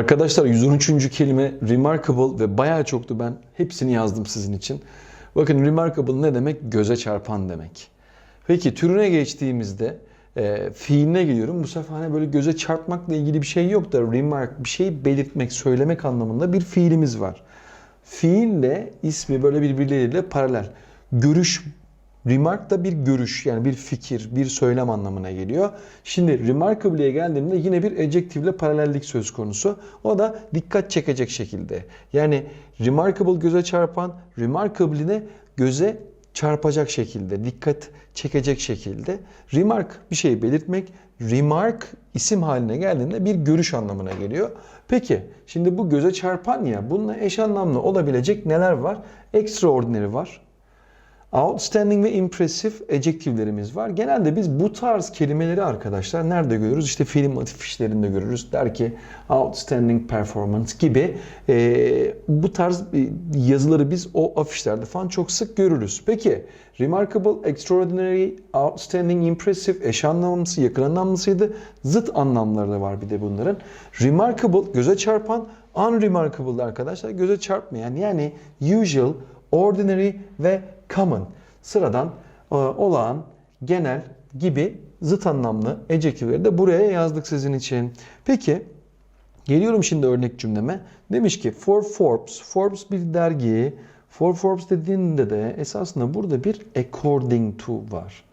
Arkadaşlar 113. kelime remarkable ve bayağı çoktu ben hepsini yazdım sizin için. Bakın remarkable ne demek? Göze çarpan demek. Peki türüne geçtiğimizde e, fiiline geliyorum. Bu sefer hani böyle göze çarpmakla ilgili bir şey yok da remark bir şeyi belirtmek, söylemek anlamında bir fiilimiz var. Fiille ismi böyle birbirleriyle paralel. Görüş Remark da bir görüş yani bir fikir, bir söylem anlamına geliyor. Şimdi remarkable'ye geldiğimde yine bir adjektifle paralellik söz konusu. O da dikkat çekecek şekilde. Yani remarkable göze çarpan, remarkable'ine göze çarpacak şekilde, dikkat çekecek şekilde. Remark bir şeyi belirtmek, remark isim haline geldiğinde bir görüş anlamına geliyor. Peki şimdi bu göze çarpan ya bununla eş anlamlı olabilecek neler var? Extraordinary var. Outstanding ve impressive adjektiflerimiz var. Genelde biz bu tarz kelimeleri arkadaşlar nerede görürüz? İşte film afişlerinde görürüz. Der ki outstanding performance gibi e, bu tarz yazıları biz o afişlerde falan çok sık görürüz. Peki remarkable, extraordinary, outstanding, impressive eş anlamlısı, yakın anlamlısıydı. Zıt anlamları da var bir de bunların. Remarkable göze çarpan, unremarkable arkadaşlar göze çarpmayan yani usual, ordinary ve common, sıradan, e, olağan, genel gibi zıt anlamlı adjektifleri de buraya yazdık sizin için. Peki geliyorum şimdi örnek cümleme. Demiş ki for Forbes, Forbes bir dergi. For Forbes dediğinde de esasında burada bir according to var.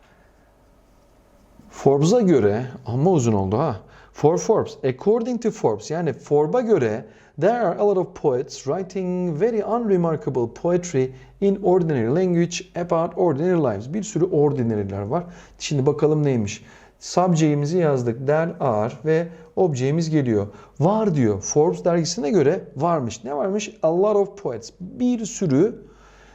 Forbes'a göre ama uzun oldu ha. For Forbes, according to Forbes yani Forbes'a göre there are a lot of poets writing very unremarkable poetry in ordinary language about ordinary lives. Bir sürü ordinary'ler var. Şimdi bakalım neymiş. Subject'imizi yazdık. There are ve objemiz geliyor. Var diyor. Forbes dergisine göre varmış. Ne varmış? A lot of poets. Bir sürü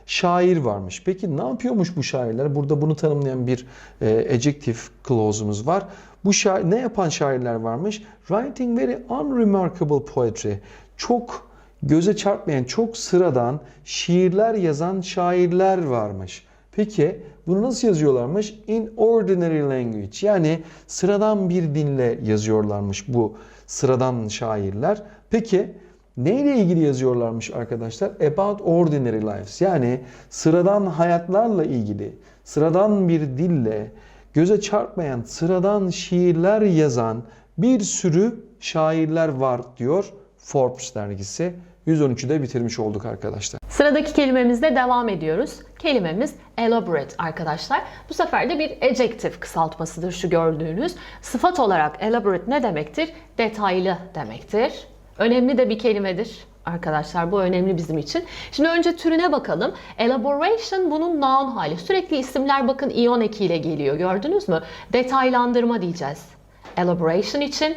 şair varmış. Peki ne yapıyormuş bu şairler? Burada bunu tanımlayan bir e, adjective clause'umuz var. Bu şair, ne yapan şairler varmış? Writing very unremarkable poetry. Çok göze çarpmayan, çok sıradan şiirler yazan şairler varmış. Peki bunu nasıl yazıyorlarmış? In ordinary language. Yani sıradan bir dinle yazıyorlarmış bu sıradan şairler. Peki Neyle ilgili yazıyorlarmış arkadaşlar? About ordinary lives. Yani sıradan hayatlarla ilgili, sıradan bir dille, göze çarpmayan sıradan şiirler yazan bir sürü şairler var diyor Forbes dergisi. 113'ü de bitirmiş olduk arkadaşlar. Sıradaki kelimemizle devam ediyoruz. Kelimemiz elaborate arkadaşlar. Bu sefer de bir adjective kısaltmasıdır şu gördüğünüz. Sıfat olarak elaborate ne demektir? Detaylı demektir. Önemli de bir kelimedir arkadaşlar. Bu önemli bizim için. Şimdi önce türüne bakalım. Elaboration bunun noun hali. Sürekli isimler bakın ion ekiyle geliyor. Gördünüz mü? Detaylandırma diyeceğiz. Elaboration için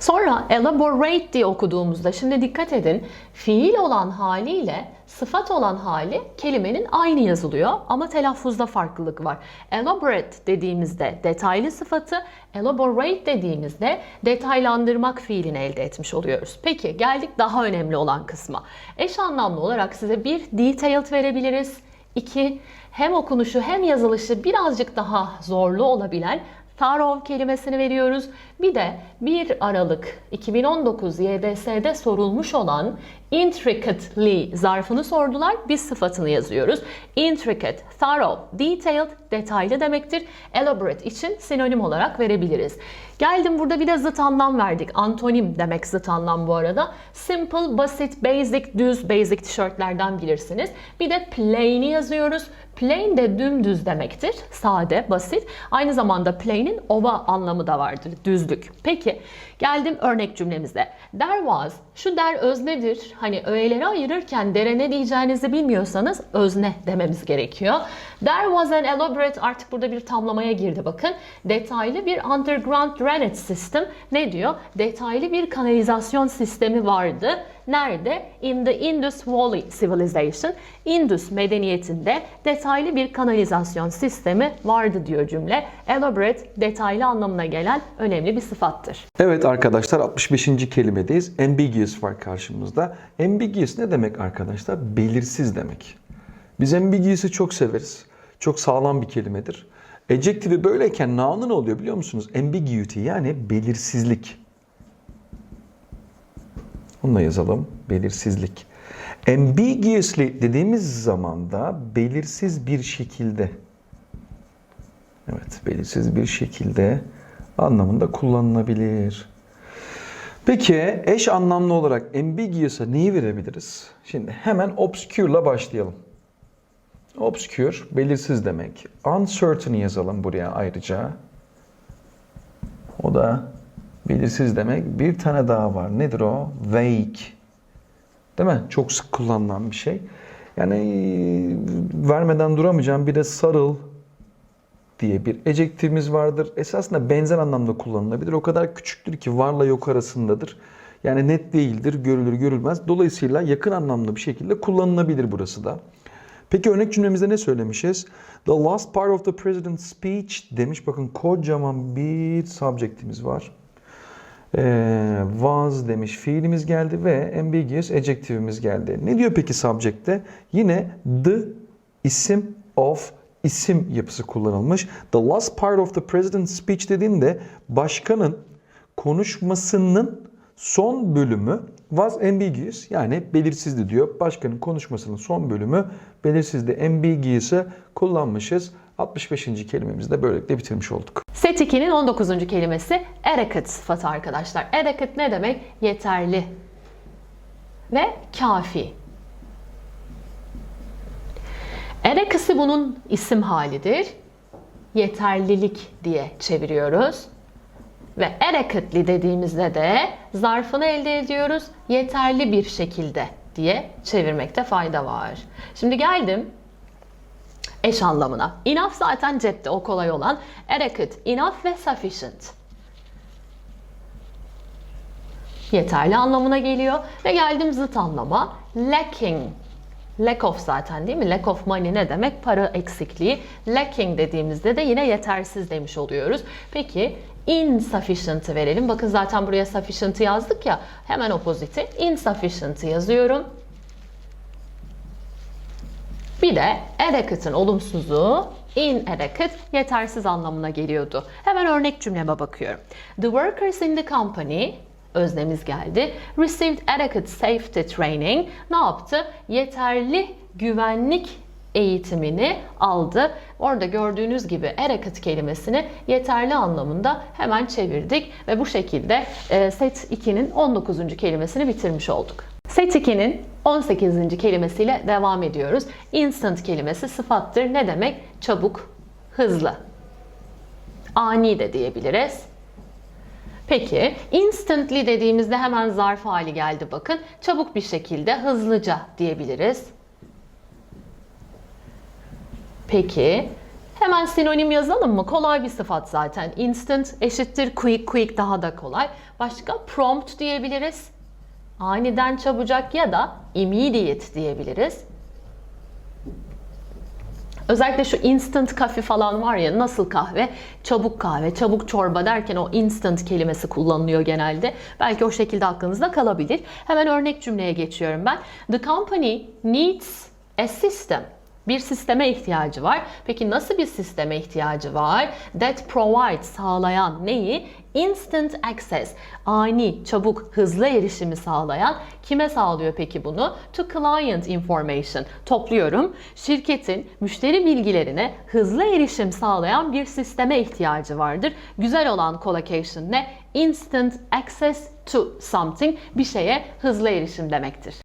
Sonra elaborate diye okuduğumuzda şimdi dikkat edin fiil olan haliyle sıfat olan hali kelimenin aynı yazılıyor ama telaffuzda farklılık var. Elaborate dediğimizde detaylı sıfatı, elaborate dediğimizde detaylandırmak fiilini elde etmiş oluyoruz. Peki geldik daha önemli olan kısma. Eş anlamlı olarak size bir detailed verebiliriz. İki, hem okunuşu hem yazılışı birazcık daha zorlu olabilen Thorough kelimesini veriyoruz. Bir de 1 Aralık 2019 YDS'de sorulmuş olan intricately zarfını sordular. Biz sıfatını yazıyoruz. Intricate, thorough, detailed, detaylı demektir. Elaborate için sinonim olarak verebiliriz. Geldim burada bir de zıt anlam verdik. Antonim demek zıt anlam bu arada. Simple, basit, basic, düz, basic tişörtlerden bilirsiniz. Bir de plain'i yazıyoruz. Plain de dümdüz demektir. Sade, basit. Aynı zamanda plain'in ova anlamı da vardır. Düzlük. Peki geldim örnek cümlemize. There was. Şu der öznedir. Hani öğeleri ayırırken dere ne diyeceğinizi bilmiyorsanız özne dememiz gerekiyor. There was an elaborate artık burada bir tamlamaya girdi bakın. Detaylı bir underground drainage system ne diyor? Detaylı bir kanalizasyon sistemi vardı. Nerede? In the Indus Valley Civilization. Indus medeniyetinde detaylı bir kanalizasyon sistemi vardı diyor cümle. Elaborate, detaylı anlamına gelen önemli bir sıfattır. Evet arkadaşlar 65. kelimedeyiz. Ambiguous var karşımızda. Ambiguous ne demek arkadaşlar? Belirsiz demek. Biz ambiguous'ı çok severiz. Çok sağlam bir kelimedir. Adjective'i böyleyken noun'u ne oluyor biliyor musunuz? Ambiguity yani belirsizlik. Onu da yazalım. Belirsizlik. Ambiguously dediğimiz zaman da belirsiz bir şekilde. Evet, belirsiz bir şekilde anlamında kullanılabilir. Peki eş anlamlı olarak ambiguous'a neyi verebiliriz? Şimdi hemen obscure'la başlayalım. Obscure belirsiz demek. Uncertain yazalım buraya ayrıca. O da belirsiz demek. Bir tane daha var. Nedir o? Vague. Değil mi? Çok sık kullanılan bir şey. Yani vermeden duramayacağım. Bir de sarıl diye bir ejektifimiz vardır. Esasında benzer anlamda kullanılabilir. O kadar küçüktür ki varla yok arasındadır. Yani net değildir, görülür görülmez. Dolayısıyla yakın anlamda bir şekilde kullanılabilir burası da. Peki örnek cümlemizde ne söylemişiz? The last part of the president's speech demiş. Bakın kocaman bir subjectimiz var. Ee, was demiş fiilimiz geldi ve ambiguous adjective'imiz geldi. Ne diyor peki subject'te? Yine the isim of isim yapısı kullanılmış. The last part of the president's speech dediğinde başkanın konuşmasının son bölümü was ambiguous yani belirsizdi diyor. Başkanın konuşmasının son bölümü belirsizdi. Ambiguous'ı kullanmışız. 65. kelimemizi de böylelikle bitirmiş olduk. Set 2'nin 19. kelimesi adequate sıfatı arkadaşlar. Adequate ne demek? Yeterli ve kafi. Adequacy bunun isim halidir. Yeterlilik diye çeviriyoruz. Ve adequately dediğimizde de zarfını elde ediyoruz. Yeterli bir şekilde diye çevirmekte fayda var. Şimdi geldim eş anlamına. Enough zaten cepte o kolay olan. Adequate, enough ve sufficient. Yeterli anlamına geliyor. Ve geldim zıt anlama. Lacking. Lack of zaten değil mi? Lack of money ne demek? Para eksikliği. Lacking dediğimizde de yine yetersiz demiş oluyoruz. Peki insufficient'ı verelim. Bakın zaten buraya sufficient'ı yazdık ya. Hemen opoziti. Insufficient'ı yazıyorum. Bir de adequate'ın olumsuzu inadequate, yetersiz anlamına geliyordu. Hemen örnek cümleme bakıyorum. The workers in the company öznemiz geldi. Received adequate safety training. Ne yaptı? Yeterli güvenlik eğitimini aldı. Orada gördüğünüz gibi adequate kelimesini yeterli anlamında hemen çevirdik ve bu şekilde e, set 2'nin 19. kelimesini bitirmiş olduk. Set 2'nin 18. kelimesiyle devam ediyoruz. Instant kelimesi sıfattır. Ne demek? Çabuk, hızlı. Ani de diyebiliriz. Peki, instantly dediğimizde hemen zarf hali geldi bakın. Çabuk bir şekilde, hızlıca diyebiliriz. Peki, hemen sinonim yazalım mı? Kolay bir sıfat zaten. Instant eşittir quick, quick daha da kolay. Başka prompt diyebiliriz. Aniden çabucak ya da immediate diyebiliriz. Özellikle şu instant coffee falan var ya nasıl kahve? Çabuk kahve, çabuk çorba derken o instant kelimesi kullanılıyor genelde. Belki o şekilde aklınızda kalabilir. Hemen örnek cümleye geçiyorum ben. The company needs a system. Bir sisteme ihtiyacı var. Peki nasıl bir sisteme ihtiyacı var? That provides sağlayan neyi? Instant access. Ani, çabuk, hızlı erişimi sağlayan kime sağlıyor peki bunu? To client information. Topluyorum. Şirketin müşteri bilgilerine hızlı erişim sağlayan bir sisteme ihtiyacı vardır. Güzel olan collocation ne? Instant access to something. Bir şeye hızlı erişim demektir.